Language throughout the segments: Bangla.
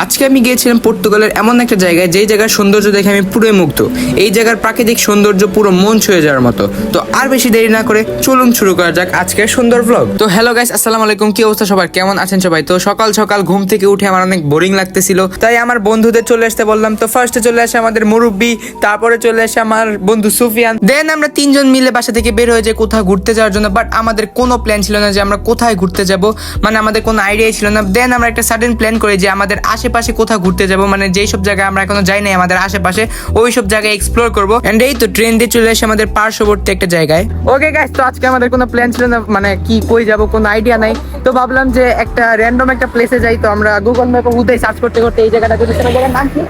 আজকে আমি গিয়েছিলাম পর্তুগালের এমন একটা জায়গায়, যেই জায়গার সৌন্দর্য দেখে আমি পুরোই মুগ্ধ। এই জায়গার প্রাকৃতিক সৌন্দর্য পুরো মন ছুঁয়ে যাওয়ার মতো। তো আর বেশি দেরি না করে চলুন শুরু করা যাক আজকের সুন্দর ব্লগ তো হ্যালো গাইস আসসালামু আলাইকুম, কি অবস্থা সবার? কেমন আছেন সবাই? তো সকাল সকাল ঘুম থেকে উঠে আমার অনেক বোরিং লাগতেছিল। তাই আমার বন্ধুদের চলে আসতে বললাম। তো ফার্স্টে চলে আসে আমাদের মুরব্বি, তারপরে চলে আসে আমার বন্ধু সুফিয়ান। দেন আমরা তিনজন মিলে বাসা থেকে বের হয়ে যাই কোথাও ঘুরতে যাওয়ার জন্য। বাট আমাদের কোনো প্ল্যান ছিল না যে আমরা কোথায় ঘুরতে যাব। মানে আমাদের কোনো আইডিয়াই ছিল না। দেন আমরা একটা সাডেন প্ল্যান করি যে আমাদের আশেপাশে কোথাও ঘুরতে যাব মানে যেই সব জায়গায় আমরা এখনও যাই নাই আমাদের আশেপাশে ওই সব জায়গায় এক্সপ্লোর করব। এন্ড এই তো ট্রেন দিয়ে চলে এসে আমাদের পার্শ্ববর্তী একটা জায়গায়। ওকে গাইস তো আজকে আমাদের কোনো প্ল্যান ছিল না মানে কি কই যাব কোনো আইডিয়া নাই। তো ভাবলাম যে একটা র্যান্ডম একটা প্লেসে যাই তো আমরা গুগল ম্যাপে উদয় সার্চ করতে করতে এই জায়গাটা চলে জায়গার নাম কি?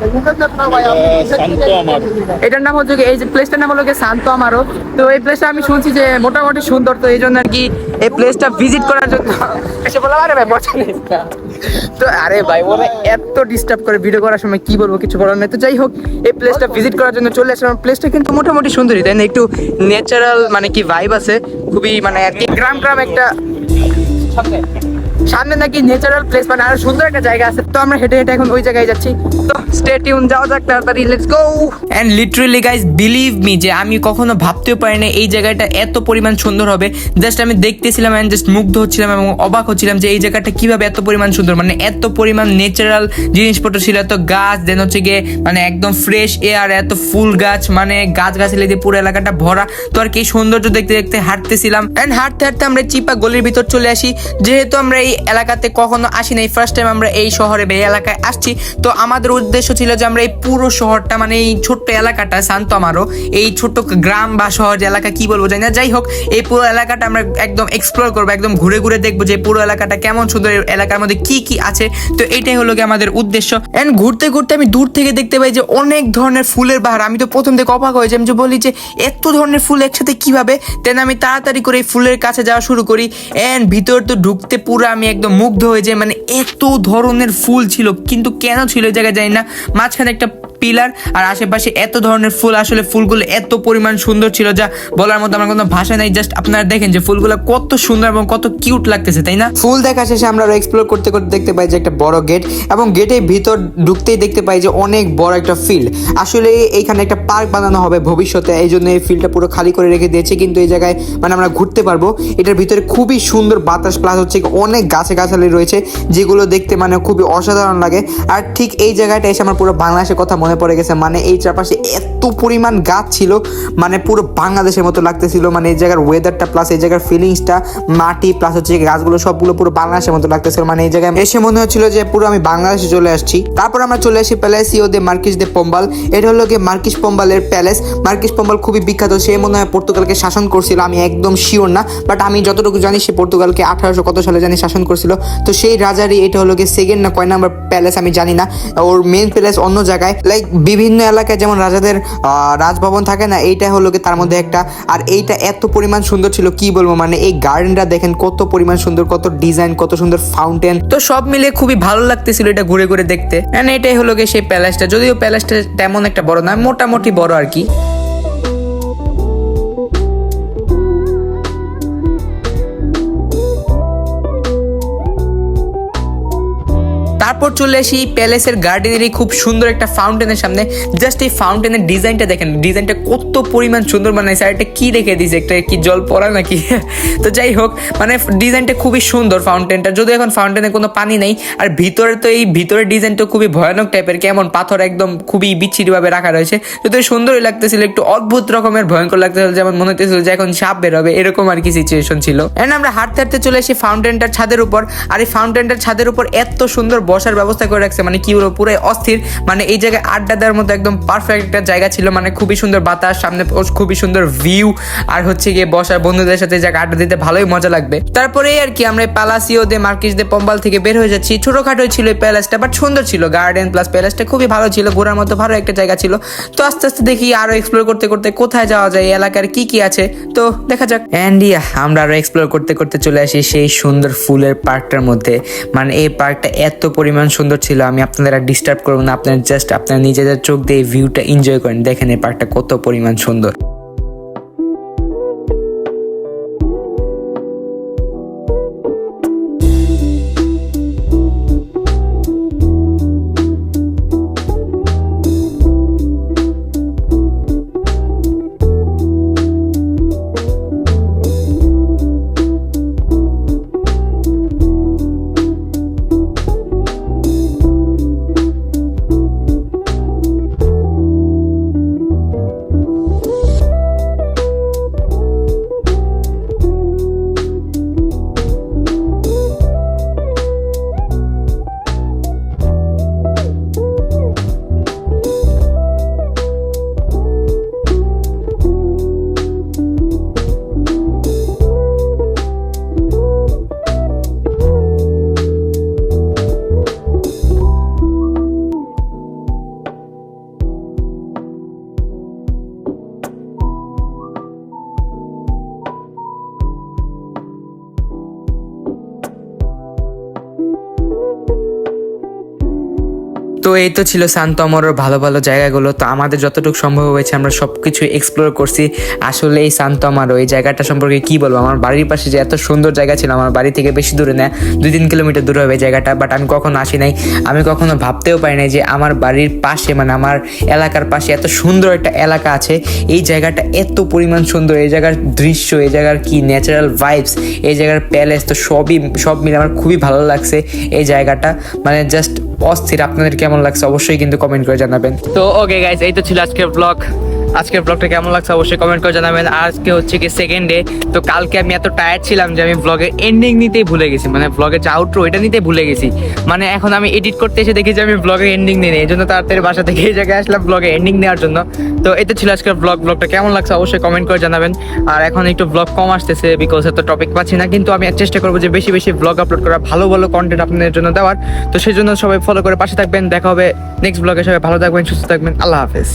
এটার নাম হচ্ছে এই যে প্লেসটার নাম হলো কি শান্ত আমারও। তো এই প্লেসটা আমি শুনছি যে মোটামুটি সুন্দর তো এই জন্য আর কি এই প্লেসটা ভিজিট করার জন্য এসে বললাম আরে ভাই বসে নিস না।" তো আরে ভাই, ওরা এত ডিস্টার্ব করে ভিডিও করার সময় কি বলব, কিছু বলার নেই। তো যাই হোক, এই প্লেসটা ভিজিট করার জন্য চলে আসলাম। প্লেসটা কিন্তু মোটামুটি সুন্দরই, তাই না? একটু ন্যাচারাল মানে কি ভাইব আছে, খুবই মানে আর কি গ্রাম গ্রাম একটা সামনে নাকি ন্যাচারাল প্লেস মানে আরও সুন্দর একটা জায়গা আছে। তো আমরা হেঁটে হেঁটে এখন ওই জায়গায় যাচ্ছি। তো স্টে টিউন যাওয়া যাক তাড়াতাড়ি let's go and literally guys believe me যে আমি কখনো ভাবতেও পারি না এই জায়গাটা এত পরিমাণ সুন্দর হবে। জাস্ট আমি দেখতেছিলাম এন্ড জাস্ট মুগ্ধ হচ্ছিলাম এবং অবাক হচ্ছিলাম যে এই জায়গাটা কীভাবে এত পরিমাণ সুন্দর। মানে এত পরিমাণ ন্যাচারাল জিনিসপত্র ছিল, এত গাছ দেন হচ্ছে গিয়ে মানে একদম ফ্রেশ এয়ার এত ফুল গাছ মানে গাছ গাছালি দিয়ে পুরো এলাকাটা ভরা। তো আর কি সৌন্দর্য দেখতে দেখতে হাঁটতেছিলাম। এন্ড হাঁটতে হাঁটতে আমরা চিপা গলির ভিতর চলে আসি। যেহেতু আমরা এই এলাকাতে কখনো আসি নাই। ফার্স্ট টাইম আমরা এই শহরে এই এলাকায় আসছি। তো আমাদের উদ্দেশ্য ছিল যে আমরা এই পুরো শহরটা মানে এই ছোট্ট এলাকাটা শান্ত আমারও এই ছোট্ট গ্রাম বা শহর এলাকা, কি বলব জানি না। যাই হোক, এই পুরো এলাকাটা আমরা একদম এক্সপ্লোর করব, একদম ঘুরে ঘুরে দেখব যে পুরো এলাকাটা কেমন সুন্দর এলাকার মধ্যে কি কি আছে। তো এটাই হলো কি আমাদের উদ্দেশ্য। এন্ড ঘুরতে ঘুরতে আমি দূর থেকে দেখতে পাই যে অনেক ধরনের ফুলের বাহার। আমি তো প্রথম থেকে অবাক হয়ে আমি যে বলি যে এত ধরনের ফুল একসাথে কীভাবে? দেন আমি তাড়াতাড়ি করে এই ফুলের কাছে যাওয়া শুরু করি। এন্ড ভিতর তো ঢুকতে পুরো আমি একদম মুগ্ধ হয়ে যাই। মানে এত ধরনের ফুল ছিল, কিন্তু কেন ছিল জায়গায় জানি না। মাঝখানে একটা পিলার আর আশেপাশে এত ধরনের ফুল, আসলে ফুলগুলো এত পরিমাণ সুন্দর ছিল যা বলার মতো আমার কোনো ভাষা নাই। জাস্ট আপনারা দেখেন যে ফুলগুলো কত সুন্দর এবং কত কিউট লাগতেছে, তাই না? ফুল দেখা শেষে আমরা এক্সপ্লোর করতে করতে দেখতে পাই যে একটা বড় গেট এবং গেটের ভিতর ঢুকতেই দেখতে পাই যে অনেক বড় একটা ফিল্ড আসলে এইখানে একটা পার্ক বানানো হবে ভবিষ্যতে, এই জন্য এই ফিল্ডটা পুরো খালি করে রেখে দিয়েছে, কিন্তু এই জায়গায় মানে আমরা ঘুরতে পারব। এটার ভিতরে খুবই সুন্দর বাতাস প্লাস হচ্ছে অনেক গাছে গাছালি রয়েছে, যেগুলো দেখতে মানে খুবই অসাধারণ লাগে। আর ঠিক এই জায়গাটা এসে আমার পুরো বাংলাদেশের কথা মনে পড়ে গেছে। মানে এই চারপাশে এত পরিমাণ গাছ ছিল মানে পুরো বাংলাদেশের মতো লাগতেছিল। মানে এই জায়গার ওয়েদারটা প্লাস এই জায়গার ফিলিংসটা মাটি প্লাস হচ্ছে গাছগুলো সবগুলো পুরো বাংলাদেশের মতো লাগতেছিল। মানে এই জায়গায় এসে মনে হচ্ছিল যে পুরো আমি বাংলাদেশে চলে আসছি। তারপর আমরা চলে আসি প্যালেস প্যালেসিও দে মার্কিস দে পম্বাল এটা হলো গিয়ে মার্কিস পম্বালের প্যালেস মার্কিস পম্বাল খুবই বিখ্যাত। সে মনে হয় পর্তুগালকে শাসন করছিল। আমি একদম শিওর না বাট আমি যতটুকু জানি সে পর্তুগালকে আঠারোশো কত সালে জানি শাসন করছিল। তো সেই রাজারই এটা হলো গিয়ে সেকেন্ড না কয় নাম্বার প্যালেস আমি জানি না। ওর মেন প্যালেস অন্য জায়গায়। লাইক বিভিন্ন এলাকায় যেমন রাজাদের রাজভবন থাকে না, এইটা হলো কি তার মধ্যে একটা। আর এইটা এত পরিমাণ সুন্দর ছিল, কি বলব? মানে এই গার্ডেনটা দেখেন, কত পরিমাণ সুন্দর, কত ডিজাইন, কত সুন্দর ফাউন্টেন। তো সব মিলে খুবই ভালো লাগতেছিল এটা ঘুরে ঘুরে দেখতে। এটাই হলো গিয়ে সেই প্যালেসটা, যদিও প্যালেসটা তেমন একটা বড় না, মোটামুটি বড় আর কি। তারপর চলে আসি প্যালেসের গার্ডেনেরই খুব সুন্দর একটা ফাউন্টেনের সামনে। জাস্ট এই ফাউন্টেনের ডিজাইনটা দেখেন, ডিজাইনটা কত পরিমাণ সুন্দর বানাইছে আর এটা কি রেখে দিয়েছে? একটা কি জল পড়া নাকি? তো যাই হোক মানে ডিজাইনটা খুবই সুন্দর ফাউন্টেনটা। যদি এখন ফাউন্টেনে কোনো পানি নেই, আর ভিতরে তো এই ভিতরের ডিজাইন ডিজাইনটা খুবই ভয়ানক টাইপের, কেমন পাথর একদম খুবই বিচ্ছিরিভাবে রাখা রয়েছে। যদিও সুন্দরই লাগতেছিল, একটু অদ্ভুত রকমের, ভয়ঙ্কর লাগতেছিল, যেমন মনে হতেছিল যে এখন সাপ বেরোবে, এরকম আর কি সিচুয়েশন ছিল। এন্ড আমরা হাঁটতে হাঁটতে চলে আসি ফাউন্টেনটার ছাদের উপর, আর এই ফাউন্টেনটার ছাদের উপর এত সুন্দর বসার ব্যবস্থা করে রাখছে মানে কি বলব পুরো অস্থির। মানে এই জায়গায় আড্ডা দেওয়ার মতো একদম পারফেক্ট একটা জায়গা ছিল মানে খুবই সুন্দর বাতাস, সামনে খুবই সুন্দর ভিউ আর হচ্ছে গিয়ে বসার বন্ধুদের সাথে এই জায়গায় আড্ডা দিতে ভালোই মজা লাগবে। তারপরে আর কি আমরা প্যালাসিও দে মার্কিস দে পম্বাল থেকে বের হয়ে যাচ্ছি। ছোটখাটো ছিল এই প্যালেসটা বাট সুন্দর ছিল গার্ডেন প্লাস প্যালেসটা খুবই ভালো ছিল, ঘোরার মতো ভালো একটা জায়গা ছিল। তো আস্তে আস্তে দেখি আরও এক্সপ্লোর করতে করতে কোথায় যাওয়া যায় এলাকার কি কি আছে? তো দেখা যাক। অ্যান্ডিয়া আমরা আরও এক্সপ্লোর করতে করতে চলে আসি সেই সুন্দর ফুলের পার্কটার মধ্যে। মানে এই পার্কটা এত পরিমাণ সুন্দর ছিল, আমি আপনাদের আর ডিস্টার্ব করব না, আপনারা জাস্ট আপনারা নিজেদের চোখ দিয়ে ভিউটা এনজয় করেন, দেখেন এই পার্কটা কত পরিমাণ সুন্দর। তো এই তো ছিল শান্ত অমরের ভালো ভালো জায়গাগুলো। তো আমাদের যতটুকু সম্ভব হয়েছে আমরা সব কিছু এক্সপ্লোর করছি। আসলে এই শান্ত আমারও এই জায়গাটা সম্পর্কে কি বলব? আমার বাড়ির পাশে যে এত সুন্দর জায়গা ছিল, আমার বাড়ি থেকে বেশি দূরে না দুই তিন কিলোমিটার দূরে হবে জায়গাটা বাট আমি কখনো আসি নাই। আমি কখনো ভাবতেও পারি নাই যে আমার বাড়ির পাশে মানে আমার এলাকার পাশে এত সুন্দর একটা এলাকা আছে। এই জায়গাটা এত পরিমাণ সুন্দর, এই জায়গার দৃশ্য, এই জায়গার কি ন্যাচারাল ভাইবস এই জায়গার প্যালেস তো সবই, সব মিলে আমার খুবই ভালো লাগছে এই জায়গাটা। মানে জাস্ট অস্থির, আপনাদের কেমন লাগছে অবশ্যই কিন্তু কমেন্ট করে জানাবেন। তো ওকে গাইস এই তো ছিল আজকের ব্লগ আজকের ব্লগটা কেমন লাগছে অবশ্যই কমেন্ট করে জানাবেন। আজকে হচ্ছে কি সেকেন্ড ডে তো কালকে আমি এত টায়ার্ড ছিলাম যে আমি ব্লগের এন্ডিং নিতেই ভুলে গেছি। মানে ব্লগের যে আউটরো এটা নিতে ভুলে গেছি। মানে এখন আমি এডিট করতে এসে দেখি যে আমি ব্লগের এন্ডিং নিই এই জন্য তাড়াতাড়ি বাসা থেকে এই জায়গায় আসলাম ব্লগে এন্ডিং নেওয়ার জন্য। তো এটা ছিল আজকের ব্লগ ব্লগটা কেমন লাগছে অবশ্যই কমেন্ট করে জানাবেন। আর এখন একটু ব্লগ কম আসতেছে বিকজ এত টপিক পাচ্ছি না। কিন্তু আমি চেষ্টা করব যে বেশি বেশি ব্লগ আপলোড করা, ভালো ভালো কন্টেন্ট আপনাদের জন্য দেওয়ার। তো সেই জন্য সবাই ফলো করে পাশে থাকবেন। দেখা হবে নেক্সট ব্লগে সবাই ভালো থাকবেন, সুস্থ থাকবেন। আল্লাহ হাফেজ।